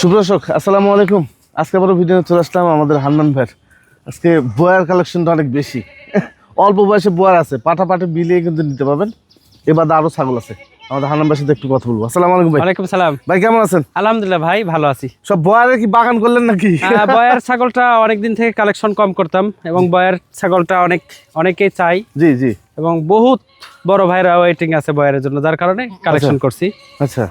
সুপ্রদর্শক আসসালামু আলাইকুম। আজকে আবারও ভিডিও চলে আসলাম আমাদের হান্নান ভাইয়ের। আজকে বয়ার কালেকশনটা অনেক বেশি। অল্প বয়সে বয়ার আছে পাঠা পাঠে বিলিয়ে কিন্তু নিতে পারবেন। এবার আরও ছাগল আছে। আমাদের ভাইয়ের সাথে একটু কথা বলব। আসসালামু আলাইকুম ভাই। ওয়ালাইকুম সালাম। ভাই কেমন আছেন? আলহামদুলিল্লাহ ভাই ভালো আছি। সব বয়ারের কি বাগান করলেন নাকি? বয়ার ছাগলটা অনেক দিন থেকে কালেকশন কম করতাম এবং বয়ার ছাগলটা অনেক অনেকেই চাই। জি জি। এবং বহুত বড় ভাইরা ওয়েটিং আছে বয়ারের জন্য যার কারণে কালেকশন করছি। আচ্ছা।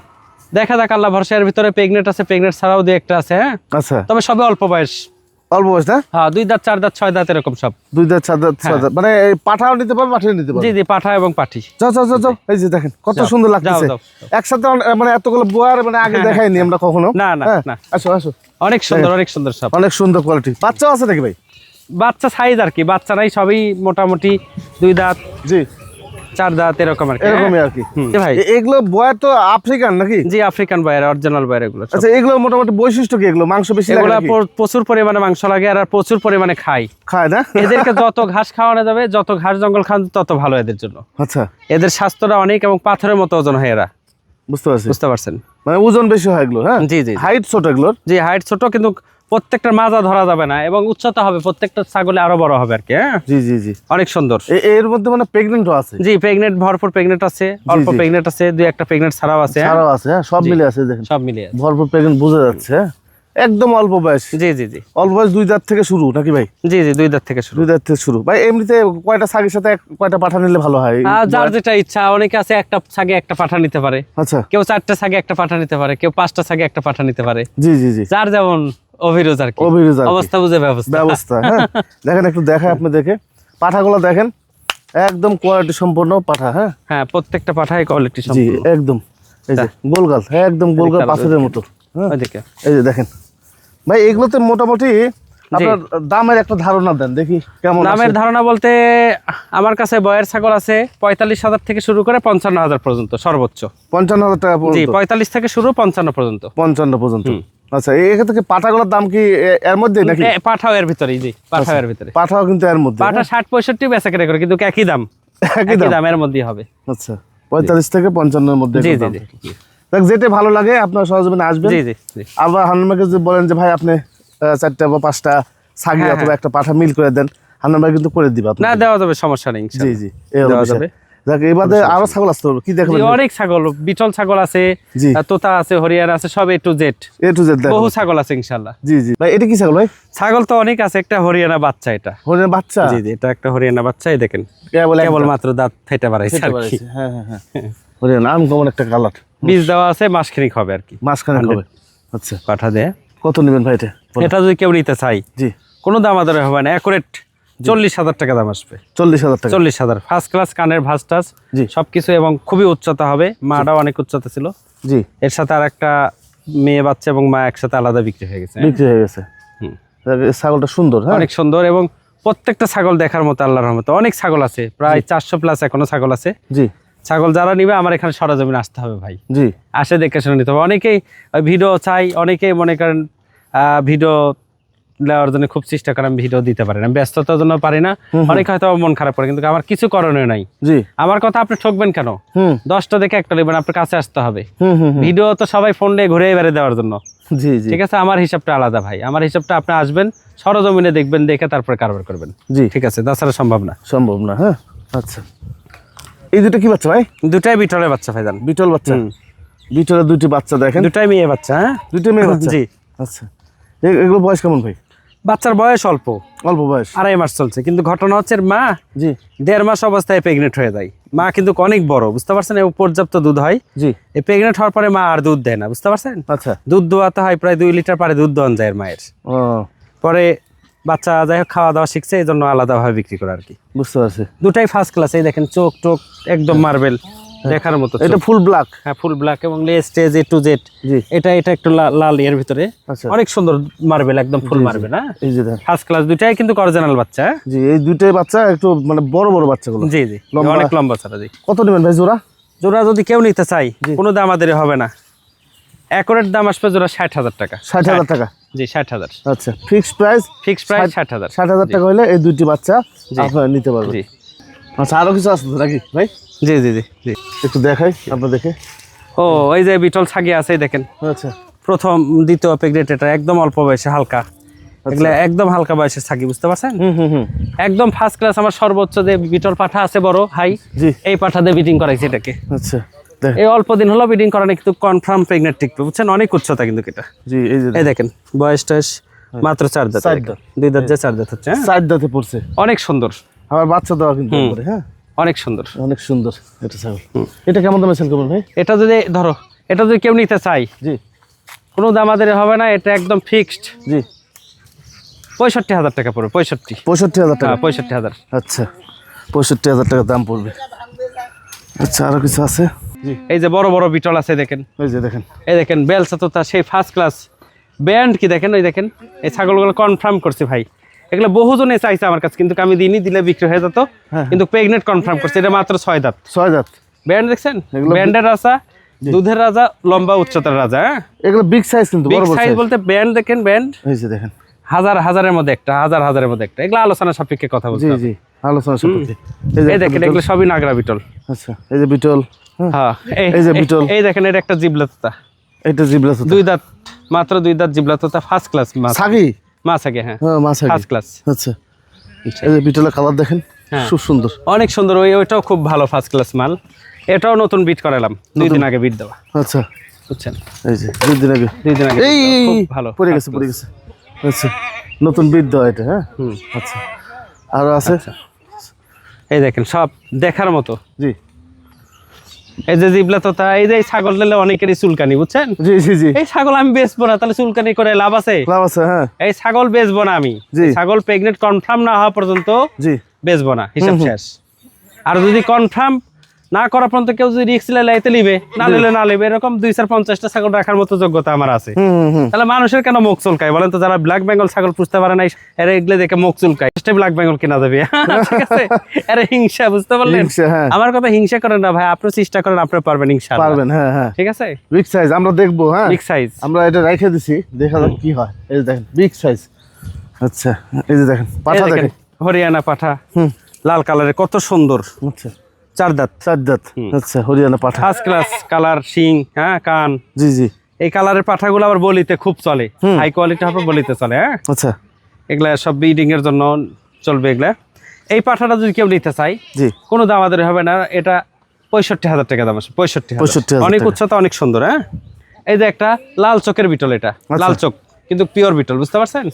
দেখা যাক আল্লাহ ভরসার ভিতরে প্রেগনেন্ট আছে প্রেগনেন্ট ছাড়াও দুই একটা আছে হ্যাঁ? আচ্ছা। তবে সবে অল্প বয়স। অল্প বয়স না? হ্যাঁ দুই দাঁত চার দাঁত ছয় দাঁত এরকম সব। দুই দাঁত চার দাঁত ছয় দাঁত। মানে পাঠাও নিতে পারবে পাঠিয়ে নিতে জি পারবে জি পাঠা এবং পাঠি। যাও যাও যাও এই যে দেখেন কত সুন্দর যাও, একসাথে মানে এতগুলো বয়ার মানে আগে দেখাইনি আমরা কখনো। না, না, হ্যাঁ, না। আসো আসো। অনেক সুন্দর অনেক সুন্দর সব। অনেক সুন্দর কোয়ালিটি বাচ্চাও আছে নাকি ভাই? বাচ্চা সাইজ আর কি বাচ্চারাই সবই মোটামুটি দুই দাঁত। জি। চার দাঁত এরকম আর কি হ্যাঁ? এরকমই আর কি। ভাই। এগুলো বয়ার তো আফ্রিকান নাকি? জি আফ্রিকান বয়ার অরিজিনাল বয়ার এগুলো আচ্ছা এগুলো মোটামুটি বৈশিষ্ট্য কি এগুলো? মাংস বেশি লাগে এগুলা প্রচুর পরিমাণে মাংস লাগে আর প্রচুর পরিমাণে খায়। না? এদেরকে যত ঘাস খাওয়ানো যাবে যত ঘাস জঙ্গল খাওয়ানো তত ভালো এদের জন্য। আচ্ছা। এদের স্বাস্থ্যটা অনেক এবং পাথরের মতো ওজন হয় এরা। বুঝতে পারছি। বুঝতে পারছেন? মানে ওজন বেশি হয় এগুলো হ্যাঁ? জি জি হাইট ছোট এগুলোর? জি হাইট ছোট কিন্তু প্রত্যেকটা মাজা ধরা যাবে না এবং উচ্চতা হবে প্রত্যেকটা ছাগলে আরও বড় হবে আর কি হ্যাঁ? জি জি জি। অনেক সুন্দর। এর মধ্যে মানে প্রেগনেন্টও আছে? জি প্রেগনেন্ট ভরপুর প্রেগনেন্ট আছে অল্প। প্রেগনেন্ট আছে দুই একটা প্রেগনেন্ট ছাড়াও আছে হ্যাঁ? ছাড়াও আছে হ্যাঁ সব মিলে আছে দেখেন। সব মিলিয়ে আছে। ভরপুর প্রেগনেন্ট বোঝা যাচ্ছে হ্যাঁ? একদম অল্প বয়স। জি জি জি। অল্প বয়স দুই দাঁত থেকে শুরু নাকি ভাই? জি জি দুই দাঁত থেকে শুরু। দুই দাঁত থেকে শুরু। ভাই এমনিতে কয়টা ছাগের সাথে কয়টা পাঠা নিলে ভালো হয়? আর যার যেটা ইচ্ছা অনেকে আছে একটা ছাগে একটা পাঠা নিতে পারে। আচ্ছা। কেউ চারটা ছাগে একটা পাঠা নিতে পারে কেউ পাঁচটা ছাগে একটা পাঠা নিতে পারে। জি জি জি। যার যেমন অভিরোজ আর অভিরোজ অবস্থা বুঝে ব্যবস্থা। ব্যবস্থা হ্যাঁ। দেখেন একটু দেখায় দেখে পাঠাগুলো দেখেন একদম কোয়ালিটি সম্পন্ন পাঠা হ্যাঁ। হ্যাঁ প্রত্যেকটা পাঠাই কোয়ালিটি জি একদম। এই যে গোলগাল হ্যাঁ একদম গোলগাল পাথরের মতো হ্যাঁ। এই যে দেখেন। ভাই এগুলোতে মোটামুটি আপনার দামের একটা ধারণা দেন দেখি কেমন দামের ধারণা বলতে আমার কাছে বয়ের ছাগল আছে পঁয়তাল্লিশ হাজার থেকে শুরু করে পঞ্চান্ন হাজার পর্যন্ত সর্বোচ্চ। পঞ্চান্ন হাজার টাকা পর্যন্ত। পঁয়তাল্লিশ থেকে শুরু পঞ্চান্ন পর্যন্ত। পঞ্চান্ন পর্যন্ত। আচ্ছা এখান থেকে পাঠাগুলোর দাম কি এর মধ্যে নাকি? পাঠাও এর ভিতরেই জি পাঠাও এর ভিতরে পাঠাও কিন্তু এর মধ্যে পাঠা ষাট পঁয়ষট্টি বেচা কেটে করে কিন্তু একই দাম। একই দাম? দামের মধ্যেই হবে। আচ্ছা পঁয়তাল্লিশ থেকে পঞ্চান্নের মধ্যে জি জি দেখ যেটা ভালো লাগে আপনার সহজমিনে আসবেন। জি জি আবার হানুমাকে যদি বলেন যে ভাই আপনি চারটা বা পাঁচটা ছাগি হ্যাঁ, অথবা একটা পাঠা মিল করে দেন হানুমান ভাই কিন্তু করে দিবে না দেওয়া যাবে সমস্যা নেই জি জি দেওয়া যাবে। যাক এবারে আরও ছাগল আসতে হবে কি দেখবেন অনেক ছাগল বিটল ছাগল আছে। তোতা আছে আছে সব A to Z A to Z বহু ছাগল আছে ইনশাল্লাহ জি জি। ভাই এটা কি ছাগল ভাই? ছাগল তো অনেক আছে একটা হরিয়ানা বাচ্চা এটা। হরিণের বাচ্চা? জি জি এটা একটা হরিয়ানা বাচ্চা এই দেখেন। কেবল একটা। মাত্র দাঁত ফেটে বাড়াইছে খেতে আর কি। হ্যাঁ হ্যাঁ হ্যাঁ। আম কেমন একটা কালার? বীজ দেওয়া আছে মাসখানিক হবে আর কি। হবে। আচ্ছা। দিয়ে। কত নেবেন ভাই এটা? এটা যদি কেউ নিতে চাই জি। কোনো দাম আদরে হবে না অ্যাকুরেট চল্লিশ হাজার টাকা দাম আসবে। চল্লিশ হাজার টাকা। চল্লিশ হাজার। ফার্স্ট ক্লাস কানের ভাস টাস জি। সবকিছু এবং খুবই উচ্চতা হবে। মাটাও অনেক উচ্চতা ছিল। জি। এর সাথে আর একটা মেয়ে বাচ্চা এবং মা একসাথে আলাদা বিক্রি হয়ে গেছে। বিক্রি হয়ে গেছে। ছাগলটা সুন্দর হ্যাঁ? অনেক সুন্দর এবং প্রত্যেকটা ছাগল দেখার মতো আল্লাহর রহমতে। অনেক ছাগল আছে প্রায় চারশো প্লাস এখনও ছাগল আছে। জি। ছাগল যারা নিবে আমার এখানে সরজমিনে আসতে হবে ভাই। জি। আসে দেখে শুনে নিতে হবে। অনেকেই ভিডিও চাই অনেকেই মনে করেন ভিডিও নেওয়ার জন্য খুব চেষ্টা করে আমি ভিডিও দিতে পারি না। ব্যস্ততার জন্য পারি না। অনেক হয়তো মন খারাপ করে কিন্তু আমার কিছু করণীয় নাই। জি। আমার কথা আপনি ঠকবেন কেন? দশটা দেখে একটা নেবেন আপনার কাছে আসতে হবে। ভিডিও তো সবাই ফোন নিয়ে ঘুরে বেড়ে দেওয়ার জন্য। জি জি। ঠিক আছে? আমার হিসাবটা আলাদা ভাই। আমার হিসাবটা আপনি আসবেন সরজমিনে দেখবেন দেখে তারপরে কারবার করবেন। জি। ঠিক আছে? তাছাড়া সম্ভব না। সম্ভব না হ্যাঁ? আচ্ছা। এই দুটো কি বাচ্চা ভাই? দুটাই বিটলের বাচ্চা ভাইজান বিটল বাচ্চা? বিটলের দুটি বাচ্চা দেখেন। দুটাই মেয়ে বাচ্চা হ্যাঁ? দুটো মেয়ে বাচ্চা? জি আচ্ছা এগুলো বয়স কেমন ভাই? বাচ্চার বয়স অল্প। অল্প বয়স। আড়াই মাস চলছে কিন্তু ঘটনা হচ্ছে মা জি। দেড় মাস অবস্থায় প্রেগনেন্ট হয়ে যায়। মা কিন্তু অনেক বড় বুঝতে পারছেন? পর্যাপ্ত দুধ হয়। জি। এই প্রেগনেন্ট হওয়ার পরে মা আর দুধ দেয় না বুঝতে পারছেন? আচ্ছা। দুধ দোয়াতে হয় প্রায় দুই লিটার পারে দুধ দোয়ান যায় মায়ের। ও। পরে বাচ্চা যাই হোক খাওয়া দাওয়া শিখছে এই জন্য আলাদাভাবে বিক্রি করে আর কি। বুঝতে পারছি। দুটাই ফার্স্ট ক্লাস এই দেখেন চোখ টোক একদম মার্বেল দেখার মতো এটা ফুল ব্ল্যাক হ্যাঁ ফুল ব্ল্যাক এবং less stage A to Z এটা এটা একটু লাল এর ভিতরে। আচ্ছা। অনেক সুন্দর মার্বেল একদম ফুল মার্বেল হ্যাঁ? এই যে দেখেন। ফার্স্ট ক্লাস দুটাই কিন্তু অরিজিনাল বাচ্চা হ্যাঁ? জি এই দুটোই বাচ্চা একটু মানে বড় বড় বাচ্চাগুলো। জি জি। অনেক লম্বা ছাড়া জি। কত নেবেন ভাই জোড়া? জোড়া যদি কেউ নিতে চাই কোনো দাম আমাদের হবে না। অ্যাকোরেট দাম আসবে জোড়া ষাট হাজার টাকা। ষাট হাজার টাকা? জি ষাট হাজার। আচ্ছা ফিক্সড প্রাইস ফিক্স প্রাইস ষাট- হাজার। ষাট হাজার টাকা হলে এই দুইটি বাচ্চা আপনারা নিতে পারবেন। জি। আচ্ছা আরও কিছু আছে নাকি ভাই? জি জি জি জি। একটু দেখাই আপনার দেখে ও এই যে বিটল ছাগি আছে দেখেন। আচ্ছা। প্রথম দ্বিতীয় প্রেগনেন্ট এটা একদম অল্প বয়সে হালকা। এগুলো একদম হালকা বয়সের ছাগি বুঝতে পারছেন? একদম ফার্স্ট ক্লাস আমার সর্বোচ্চ যে বিটল পাঠা আছে বড় হাই এই পাঠা দিয়ে বিটিং করাইছে এটাকে। আচ্ছা এই অল্প দিন হলো বিডিং করানো কিন্তু কনফার্ম প্রেগনেন্ট টিকবে বুঝছেন? অনেক উচ্চতা কিন্তু এটা। জি এই দেখেন বয়স টয়স মাত্র চার দাঁত দুই দাঁত যে চার দাঁত হচ্ছে হ্যাঁ? চার দাঁতে পড়ছে। অনেক সুন্দর। আবার বাচ্চা দেওয়া কিন্তু হ্যাঁ? অনেক সুন্দর। অনেক সুন্দর এটা ছাগল। এটা কেমন দামে সেল করবেন ভাই? এটা যদি ধরো এটা যদি কেউ নিতে চাই জি। কোনো দাম আমাদের হবে না এটা একদম ফিক্সড জি। পঁয়ষট্টি হাজার টাকা পড়বে পঁয়ষট্টি। পঁয়ষট্টি হাজার টাকা। হ্যাঁ পঁয়ষট্টি হাজার। আচ্ছা পঁয়ষট্টি হাজার টাকা দাম পড়বে। আচ্ছা আরও কিছু আছে? জি। এই যে বড় বড় বিটল আছে দেখেন। এই যে দেখেন। এই দেখেন বেলসা তো তার সেই ফার্স্ট ক্লাস ব্যান্ড কি দেখেন? ওই দেখেন এই ছাগলগুলো কনফার্ম করছে ভাই। এগুলো বহুজনে চাইছে আমার কাছে কিন্তু আমি দিনই দিলে বিক্রি হয়ে যেত। হ্যাঁ। কিন্তু প্রেগনেন্ট কনফার্ম করছে এটা মাত্র ছয় দাঁত। ছয় দাঁত। ব্যান্ড দেখছেন? ব্যান্ডের রাজা দুধের রাজা লম্বা উচ্চতার রাজা হ্যাঁ? এগুলো বিগ সাইজ কিন্তু বিগ বড় সাইজ বলতে ব্যান্ড দেখেন ব্যান্ড। এই যে দেখেন। হাজার হাজারের মধ্যে একটা হাজার হাজারের মধ্যে একটা। এগুলো আলোচনা সাপেক্ষে কথা বলছি জি আলোচনা সাপেক্ষে। এই দেখেন এগুলো সবই নাগরা বিটল। আচ্ছা এই যে বিটল হ্যাঁ। হ্যাঁ এই- যে বিটল। এই দেখেন এটা একটা জিবলাততা এটা জিবলা সুতা দুই দাঁত মাত্র দুই দাঁত জিবলাততা ফার্স্ট ক্লাস মাছ ছাগি মাছ আগে হ্যাঁ। হ্যাঁ মাছ ফার্স্ট ক্লাস আচ্ছা। এই যে বিটলের কালার দেখেন হ্যাঁ। খুব সুন্দর। অনেক সুন্দর ওই ওইটাও খুব ভালো ফার্স্ট ক্লাস মাল। এটাও নতুন বিট করালাম দুই দিন আগে বিট দেওয়া। আচ্ছা। বুঝছেন? এই যে দুই দিন আগে। দুই দিন আগে এই ভালো পড়ে গেছে পড়ে গেছে। আচ্ছা নতুন বিদ দেওয়া এটা হ্যাঁ? হুম। আচ্ছা। আরও আছে? এই দেখেন সব দেখার মতো। জি। এই যে জিবলা তোতা এই যে ছাগল নিলে অনেকেরই চুলকানি বুঝছেন? জি জি জি। এই ছাগল আমি বেচবো না তাহলে চুলকানি করে লাভ আছে? লাভ আছে হ্যাঁ। এই ছাগল বেচবো না আমি। ছাগল প্রেগনেন্ট কনফার্ম না হওয়া পর্যন্ত জি। বেচবো না হিসাব শেষ। আর যদি কনফার্ম না করা পর্যন্ত কেউ যদি রিক্স লাইতে নিবে না নিলে না নিবে এরকম দুই চার পঞ্চাশটা ছাগল রাখার মতো যোগ্যতা আমার আছে। তাহলে মানুষের কেন মুখ চুলকায়? বলেন তো যারা ব্ল্যাক বেঙ্গল ছাগল পুষতে পারে না এরা এগুলো দেখে মুখ চুলকায়। ব্ল্যাক বেঙ্গল কিনা যাবে ঠিক আছে? এরা হিংসা বুঝতে পারলেন? হ্যাঁ। আমার কথা হিংসা করেন না ভাই আপনি চেষ্টা করেন আপনি পারবেন হিংসা পারবেন হ্যাঁ হ্যাঁ। ঠিক আছে? বিগ সাইজ আমরা দেখব হ্যাঁ। বিগ সাইজ আমরা এটা রেখে দিছি দেখা যাক কি হয়। এই যে দেখেন বিগ সাইজ আচ্ছা এই যে দেখেন পাঠা দেখেন। হরিয়ানা পাঠা হুম। লাল কালারের কত সুন্দর। আচ্ছা। চার দাঁত চার দাঁত আচ্ছা হরিয়ানা পাঠা। ফার্স্ট ক্লাস কালার শিং হ্যাঁ কান। জি জি। এই কালারের পাঠাগুলো আবার বলিতে খুব চলে। হাই কোয়ালিটি হবে বলিতে চলে হ্যাঁ? আচ্ছা। এগুলা সব ব্রিডিং এর জন্য চলবে এগুলা। এই পাঠাটা যদি কেউ নিতে চাই জি। কোনো দাম আমাদের হবে না এটা পঁয়ষট্টি হাজার টাকা দাম আছে পঁয়ষট্টি 65,000 অনেক উচ্চতা অনেক সুন্দর হ্যাঁ? এই যে একটা লাল চোখের বিটল এটা লাল চোখ কিন্তু পিওর বিটল বুঝতে পারছেন?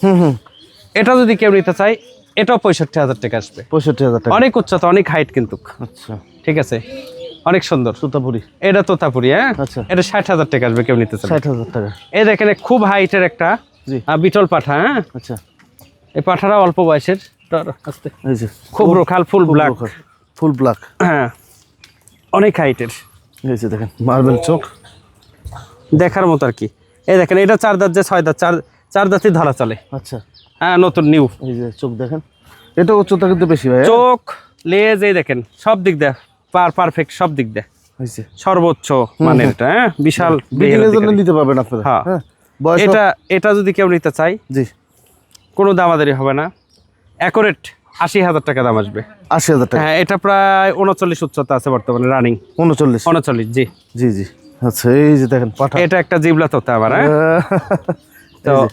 এটা যদি কেউ নিতে চাই এটাও পঁয়ষট্টি হাজার টাকা আসবে। পঁয়ষট্টি হাজার টাকা। অনেক উচ্চতা অনেক হাইট কিন্তু। আচ্ছা। ঠিক আছে? অনেক সুন্দর। সুতাপুরি এটা তোতাপুরি হ্যাঁ? আচ্ছা। এটা ষাট হাজার টাকা আসবে কেউ নিতে ষাট হাজার টাকা। এই দেখেন খুব হাইটের একটা বিটল পাঠা হ্যাঁ? আচ্ছা। এই পাঠাটা অল্প বয়সের। আস্তে। খুব রোখাল ফুল ব্ল্যাক ফুল ব্ল্যাক হ্যাঁ। অনেক হাইটের এই যে দেখেন মার্বেল চোখ। দেখার মতো আর কি। এই দেখেন এটা চার দাঁত যে ছয় দাঁত চার চার দাঁতই ধরা চলে। আচ্ছা। হ্যাঁ নতুন নিউ এই যে চোখ দেখেন এটা উচ্চতা কিন্তু বেশি ভাই হ্যাঁ? চোখ লেজ এই দেখেন সব দিক দেয় পার পারফেক্ট সব দিক দেয়। হয়েছে। সর্বোচ্চ মানে এটা হ্যাঁ? বিশাল জন্য নিতে পারবেন আপনারা হ্যাঁ। হ্যাঁ? বয়স এটা এটা যদি কেউ নিতে চাই জি। কোনো দামাদারি হবে না। অ্যাকোরেট আশি হাজার টাকা দাম আসবে। আশি হাজার টাকা। হ্যাঁ এটা প্রায় উনচল্লিশ উচ্চতা আছে বর্তমানে রানিং উনচল্লিশ। উনচল্লিশ জি। জি জি। আচ্ছা এই যে দেখেন পাঠা। এটা একটা জিবলা তোতা আবার হ্যাঁ। তো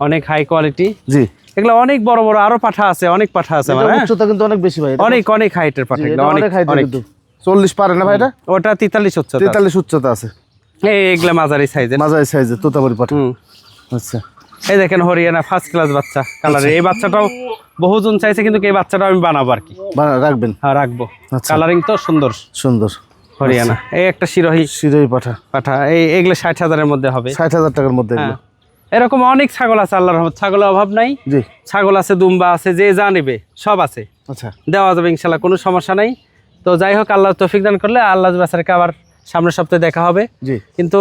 অনেক হাই কোয়ালিটি জি। এগুলো অনেক বড় বড় আরও পাঠা আছে অনেক পাঠা আছে হ্যাঁ? উচ্চতা কিন্তু অনেক বেশি ভাই অনেক অনেক হাইটের পাঠা এগুলো অনেক অনেক height এর অনেক। কিন্তু। চল্লিশ পারে না ভাই এটা? ওটা তেতাল্লিশ উচ্চতা তেতাল্লিশ উচ্চতা আছে। এই এগুলা মাঝারি সাইজের মাঝারি সাইজে তোতাবাড়ি পাঠা। আচ্ছা। এই দেখেন হরিয়ানা ফার্স্ট ক্লাস বাচ্চা কালারে এই বাচ্চাটাও বহুজন চাইছে কিন্তু এই বাচ্চাটা আমি বানাবো আর কি। বানা- রাখবেন? হ্যাঁ রাখব। আচ্ছা। কালারিং তো সুন্দর। সুন্দর। হরিয়ানা। এই একটা শিরোহী শিরোই পাঠা। পাঠা। এই এগুলো ষাট হাজারের মধ্যে হবে। ষাট হাজার টাকার মধ্যে হ্যাঁ। এগুলো। এরকম অনেক ছাগল আছে আল্লাহর রহমত। ছাগলের অভাব নাই। জি। ছাগল আছে দুম্বা আছে যে যা নেবে সব আছে। আচ্ছা। দেওয়া যাবে ইনশাল্লাহ কোনো সমস্যা নাই। তো যাই হোক আল্লাহ তৌফিক দান করলে আল্লাহ বেচারাকে আবার সামনের সপ্তাহে দেখা হবে। জি। কিন্তু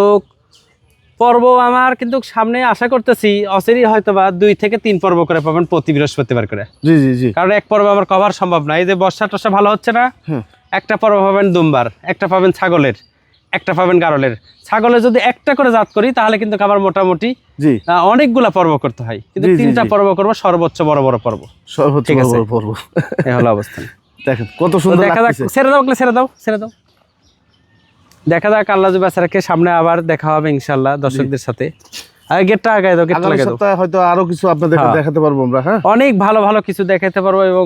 পর্ব আমার কিন্তু সামনে আশা করতেছি অসেরই হয়তো বা দুই থেকে তিন পর্ব করে পাবেন প্রতি বৃহস্পতিবার করে। জি জি জি। কারণ এক পর্ব আমার কভার সম্ভব না। এই যে বর্ষা টর্ষা ভালো হচ্ছে না একটা পর্ব পাবেন দুমবার একটা পাবেন ছাগলের। একটা পাবেন গারলের। ছাগলে যদি একটা করে জাত করি তাহলে কিন্তু আমার মোটামুটি জি। অনেকগুলা পর্ব করতে হয়। কিন্তু তিনটা পর্ব করব সর্বোচ্চ বড় বড় পর্ব। সর্বোচ্চ আছে। বড় পর্ব। এই হলো অবস্থা দেখেন কত সুন্দর দেখা যাক ছেড়ে দাও ছেড়ে দাও ছেড়ে দাও। দেখা যাক আল্লাহ বেচারাকে সামনে আবার দেখা হবে ইনশাল্লাহ দর্শকদের সাথে। আর গেটটা আগায় দাও গেটটা লাগাই দাও। হয়তো আরও কিছু আপনাদের হ্যাঁ। দেখাতে পারব আমরা হ্যাঁ? অনেক ভালো ভালো কিছু দেখাতে পারব এবং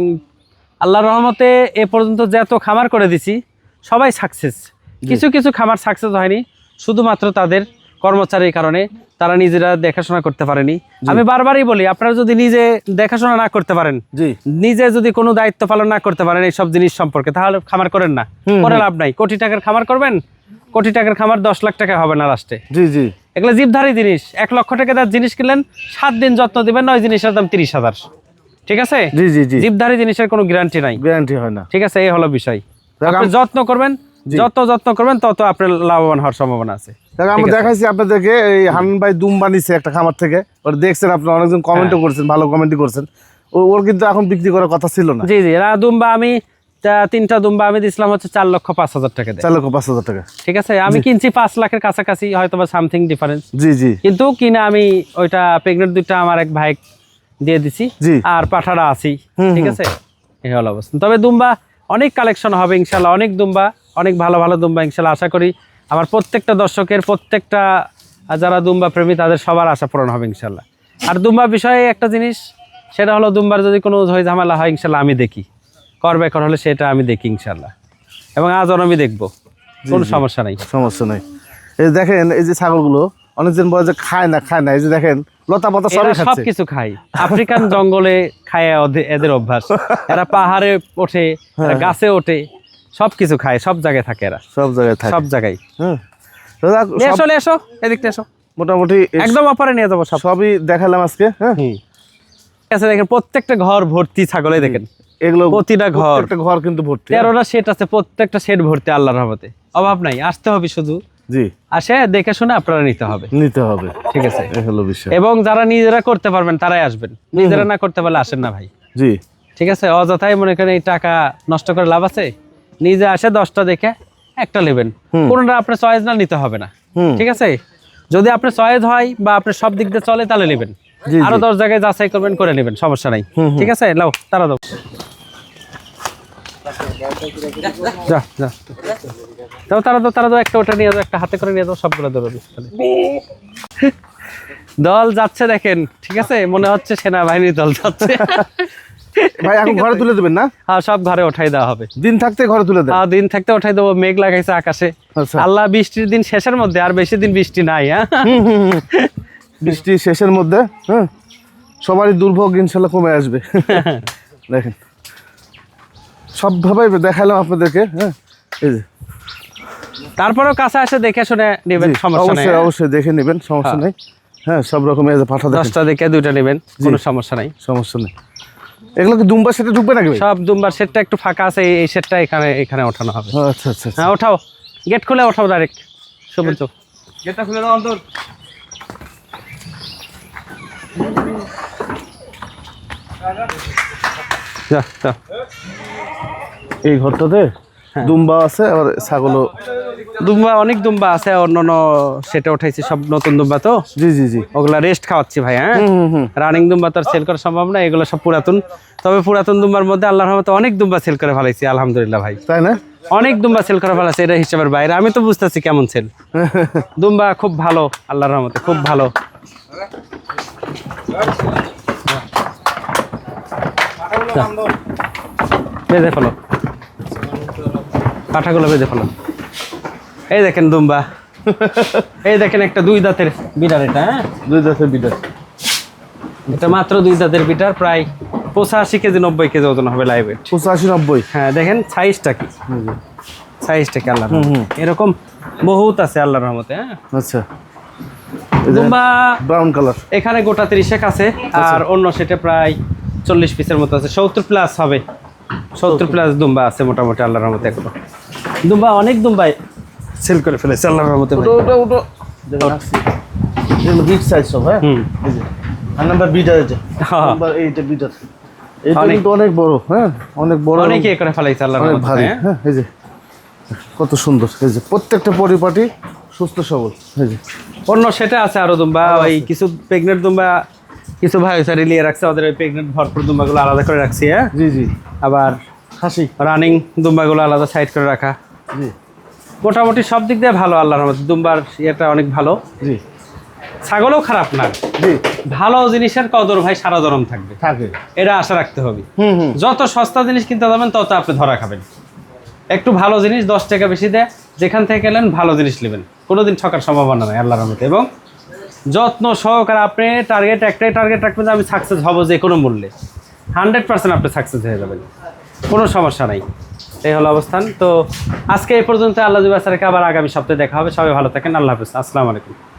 আল্লাহর রহমতে এ পর্যন্ত যত খামার করে দিছি সবাই সাকসেস কিছু কিছু খামার সাকসেস হয়নি শুধুমাত্র তাদের কর্মচারীর কারণে তারা নিজেরা দেখাশোনা করতে পারেনি। আমি বারবারই বলি আপনারা যদি নিজে দেখাশোনা না করতে পারেন নিজে যদি কোনো দায়িত্ব পালন না করতে পারেন এইসব জিনিস সম্পর্কে তাহলে খামার করেন না। করে লাভ নাই। কোটি টাকার খামার করবেন কোটি টাকার খামার দশ লাখ টাকা হবে না লাস্টে জি জি। এগুলো জীবধারী জিনিস। এক লক্ষ টাকা তার জিনিস কিনলেন সাত দিন যত্ন দিবেন নয় জিনিসের দাম তিরিশ হাজার। ঠিক আছে? জি জি জি। জীবধারী জিনিসের কোনো গ্যারান্টি নাই। গ্যারান্টি হয় না। ঠিক আছে এই হলো বিষয়। আপনি যত্ন করবেন যত যত্ন করবেন তত আপনার লাভবান হওয়ার সম্ভাবনা আছে। আমরা দেখাইছি আপনাদেরকে এই ভাই দুম বানিয়েছে একটা খামার থেকে। ওটা দেখছেন আপনারা অনেকজন কমেন্টও হ্যাঁ। করছেন ভালো কমেন্টই করছেন। ওর কিন্তু এখন বিক্রি করার কথা ছিল না। জি জি দুম্বা আমি তিনটা দুম্বা আমি দিছিলাম হচ্ছে চার লক্ষ পাঁচ হাজার টাকা চার লক্ষ পাঁচ হাজার টাকা। ঠিক আছে আমি কিনছি পাঁচ লাখের কাছাকাছি হয়তো বা সামথিং ডিফারেন্স জি জি। কিন্তু কিনে আমি ওইটা প্রেগনেন্ট দুইটা আমার এক ভাই দিয়ে দিছি। আর পাঠাটা আছি ঠিক আছে? এই হলো অবস্থা। তবে দুম্বা অনেক কালেকশন হবে ইনশাল্লাহ অনেক দুম্বা। অনেক ভালো ভালো দুম্বা ইনশাল্লাহ আশা করি। আমার প্রত্যেকটা দর্শকের প্রত্যেকটা যারা দুম্বা প্রেমী তাদের সবার আশা পূরণ হবে ইনশাল্লাহ। আর দুম্বা বিষয়ে একটা জিনিস সেটা হলো দুম্বার যদি কোনো ঝয় ঝামেলা হয় ইনশাল্লাহ আমি দেখি। কর বেকর হলে সেটা আমি দেখি ইনশাল্লাহ। এবং আজও আমি দেখব। কোনো সমস্যা নাই। সমস্যা নাই। এই যে দেখেন এই যে ছাগলগুলো অনেকজন বলে যে খায় না খায় না। এই যে দেখেন লতা পাতা সবই সব খাচ্ছে। কিছু খায়। আফ্রিকান জঙ্গলে খায় এদের অভ্যাস। এরা পাহাড়ে ওঠে গাছে ওঠে। সব কিছু খায় সব জায়গায় থাকে এরা। সব জায়গায় থাকে। সব জায়গায়। হ্যাঁ। এসো এসো এদিকটা এসো। মোটামুটি একদম অপারে নিয়ে যাব সব। সবই দেখালাম আজকে হ্যাঁ? আছে দেখেন প্রত্যেকটা ঘর ভর্তি ছাগলে দেখেন। এগুলো প্রতিটা ঘর। একটা ঘর কিন্তু ভর্তি তেরোটা সেট আছে প্রত্যেকটা সেট ভর্তি আল্লাহর রহমতে। অভাব নাই আসতে হবে শুধু। জি। আসে দেখে শুনে আপনারা নিতে হবে। নিতে হবে। ঠিক আছে। হলো বিষয়। এবং যারা নিজেরা করতে পারবেন তারাই আসবেন। নিজেরা না করতে পারলে আসেন না ভাই। জি। ঠিক আছে? অযথাই মনে করেন এই টাকা নষ্ট করে লাভ আছে? নিজে আসে দশটা দেখে একটা নেবেন। কোনটা আপনার চয়েস না নিতে হবে না। ঠিক আছে? যদি আপনার চয়েস হয় বা আপনার সব দিক দিয়ে চলে তাহলে নেবেন। আরও দশ জায়গায় যাচাই করবেন করে নেবেন সমস্যা নাই। ঠিক আছে? লাও তারা দাও। যা যা। দাও তারা দাও তারা দাও একটা ওটা নিয়ে যাও একটা হাতে করে নিয়ে যাও সবগুলো ধরো দল যাচ্ছে দেখেন ঠিক আছে? মনে হচ্ছে সেনাবাহিনীর দল যাচ্ছে। ভাই এখন ঘরে তুলে দেবেন না? হ্যাঁ সব ঘরে ওঠাই দেওয়া হবে। দিন থাকতে ঘরে তুলে দেন। আহ, দিন থাকতে ওঠাই দেবো মেঘ লাগাইছে আকাশে। আচ্ছা। আল্লাহ বৃষ্টির দিন শেষের মধ্যে আর বেশি দিন বৃষ্টি নাই হ্যাঁ? বৃষ্টি শেষের মধ্যে হ্যাঁ? সবারই দুর্ভোগ ইনশাল্লাহ কমে আসবে। দেখেন। সবভাবে দেখালাম আপনাদেরকে হ্যাঁ? এই যে। তারপরেও কাছে আসে দেখে শুনে নেবেন সমস্যা নেই অবশ্যই অবশ্যই দেখে নেবেন সমস্যা নেই। হ্যাঁ সব রকমের পাঠা দশটা দেখে দুইটা নেবেন কোনো সমস্যা নাই। সমস্যা নেই। এগুলো কি দুম্বার সাথে ঢুকবে নাকি সব দুম্বার সেটটা একটু ফাঁকা আছে এই- সেটটা এখানে এখানে ওঠানো হবে। আচ্ছা আচ্ছা আচ্ছা। হ্যাঁ ওঠাও। গেট খুলে ওঠাও ডাইরেক্ট সবুজ গেটটা খুলে দাও অন্তর। যা যা। এই ঘরটাতে। দুম্বা আছে আবার ছাগলও দুম্বা অনেক দুম্বা আছে অন্যান্য সেটা উঠাইছি সব নতুন দুম্বা তো। জি জি জি। ওগুলা রেস্ট খাওয়াচ্ছি ভাই হ্যাঁ? হুম হুম হুম। রানিং দুম্বা তো আর সেল করা সম্ভব না এগুলো সব পুরাতন। তবে পুরাতন দুম্বার মধ্যে আল্লাহর রহমতে অনেক দুম্বা সেল করে ফেলাইছি আলহামদুলিল্লাহ ভাই। তাই না? অনেক দুম্বা সেল করে ফেলাইছে এটা হিসাবের বাইরে। আমি তো বুঝতেছি কেমন সেল দুম্বা খুব ভালো আল্লাহর রহমতে খুব ভালো। যা। ফেলো পাঠাগুলো বেঁধে ফেলো। এই দেখেন দুম্বা। এই দেখেন একটা দুই দাঁতের বিড়াল এটা হ্যাঁ? দুই দাঁতের বিদাস এটা মাত্র দুই দাঁতের বিটার প্রায় পঁচাশি কেজি নব্বই কেজি ওজন হবে লাইভ ওয়েট পঁচাশি নব্বই। হ্যাঁ দেখেন সাইজটা কি? সাইজটা কি আল্লাহ। এরকম বহুত আছে আল্লাহর রহমতে হ্যাঁ? আচ্ছা। ব্রাউন কালার এখানে গোটা ত্রিশেক আছে আচ্ছা। আর অন্য সেটে প্রায় চল্লিশ পিসের মতো আছে সত্তর প্লাস হবে। সত্তর প্লাস দুম্বা আছে মোটামুটি আল্লাহর রহমতে এখনও। দুম্বা অনেক দুম্বাই সেল করে ফেলেছে আল্লাহর রহমতে ওটা ওটা ওটা বিগ সাইজ সব হ্যাঁ? হুম। এই যে আর নাম্বার বিটার হ্যাঁ। নাম্বার এইটা বিটার এইটা অনেক- কিন্তু অনেক বড় হ্যাঁ? অনেক বড়। অনেকে এ করে ফেলাইছে আল্লাহর রহমতে ভারী হ্যাঁ? হ্যাঁ এই যে কত সুন্দর এই যে প্রত্যেকটা পরিপাটি সুস্থ সবল এই যে। অন্য সেটা আছে আরও দুম্বা ওই কিছু প্রেগনেন্ট দুম্বা কিছু ভাই স্যার নিয়ে রাখছে ওদের প্রেগনেন্ট ভরপুর দুম্বাগুলো আলাদা করে রাখছি হ্যাঁ? জি জি। আবার খাসি। রানিং দুম্বাগুলো আলাদা সাইড করে রাখা। জি। মোটামুটি সব দিক দিয়ে ভালো আল্লাহর রহমতে। দুম্বার ইয়েটা অনেক ভালো। জি। ছাগলও খারাপ না। জি। ভালো জিনিসের কদর ভাই সারা ধরন থাকবে। থাকবে এটা আশা রাখতে হবে। হুম হুম। যত সস্তা জিনিস কিনতে যাবেন তত আপনি ধরা খাবেন। একটু ভালো জিনিস দশ টাকা বেশি দেয় যেখান থেকে গেলেন ভালো জিনিস নেবেন। কোনোদিন ঠকার সম্ভাবনা নাই আল্লাহর রহমতে। এবং যত্ন সহকারে আপনি টার্গেট একটাই টার্গেট রাখবেন আমি সাকসেস হব যে কোনো মূল্যে। হান্ড্রেড পার্সেন্ট আপনি সাকসেস হয়ে যাবেন। কোনো সমস্যা নাই। এই হলো অবস্থান। তো আজকে এই পর্যন্ত আল্লাহ জুবাসারকে আবার আগামী সপ্তাহে দেখা হবে। সবাই ভালো থাকেন। আল্লাহ হাফিজ। আসসালামু আলাইকুম।